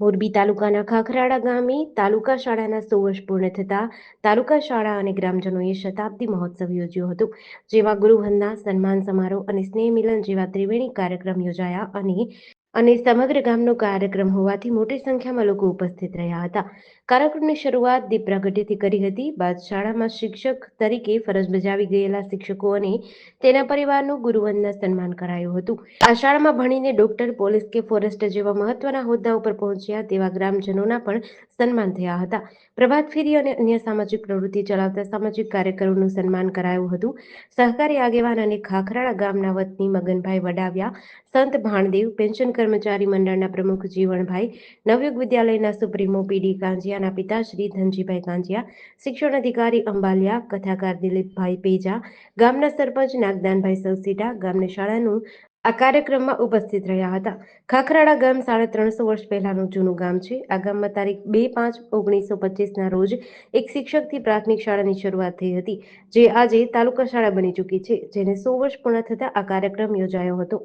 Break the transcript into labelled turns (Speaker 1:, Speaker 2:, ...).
Speaker 1: મોરબી તાલુકાના ખાખરાળા ગામે તાલુકા શાળાના સો વર્ષ પૂર્ણ થતા તાલુકા શાળા અને ગ્રામજનોએ શતાબ્દી મહોત્સવ યોજ્યો હતો, જેમાં ગુરુવંદના, સન્માન સમારોહ અને સ્નેહ મિલન જેવા ત્રિવેણી કાર્યક્રમ યોજાયા અને અને સમગ્ર ગામનો કાર્યક્રમ હોવાથી મોટી સંખ્યામાં લોકો ઉપસ્થિત રહ્યા હતા. કાર્યક્રમની શરૂઆત દીપ પ્રાગટ્યથી કરી હતી. બાદ શાળામાં શિક્ષક તરીકે ફરજ બજાવી ગયેલા શિક્ષકો અને તેના પરિવારનું ગુરુવંદના સન્માન કરાયું હતું. આ શાળામાં ભણીને ડોક્ટર, પોલીસ કે ફોરેસ્ટ જેવા મહત્વના હોદ્દા ઉપર પહોંચ્યા તેવા ગ્રામજનોના પણ સન્માન થયા હતા. પ્રભાત ફેરી અને અન્ય સામાજિક પ્રવૃત્તિ ચલાવતા સામાજિક કાર્યકરોનું સન્માન કરાયું હતું. સહકારી આગેવાન અને ખાખરાળા ગામના વતની મગનભાઈ વડાવ્યા, સંત ભાણદેવ પેન્શન કર્મચારી મંડળના પ્રમુખ જીવણભાઈ નવયુગ વિદ્યાલયના સુપ્રીમો પીડી કાંજિયાના પિતાશ્રી ધનજીભાઈ કાંજિયા શિક્ષણ અધિકારી અંબાલિયા, કથાકાર દિલીપભાઈ પેજા, ગામના સરપંચ નાગદાનભાઈ સવસીટા, ગામની શાળાનું આ કાર્યક્રમમાં ઉપસ્થિત રહ્યા હતા. ખાખરાળા ગામ સાડા ત્રણસો વર્ષ પહેલાનું જૂનું ગામ છે. આ ગામમાં તારીખ બે પાંચ ઓગણીસો પચીસના રોજ એક શિક્ષકથી પ્રાથમિક શાળાની શરૂઆત થઈ હતી, જે આજે તાલુકા શાળા બની ચૂકી છે, જેને સો વર્ષ પૂર્ણ થતા આ કાર્યક્રમ યોજાયો હતો.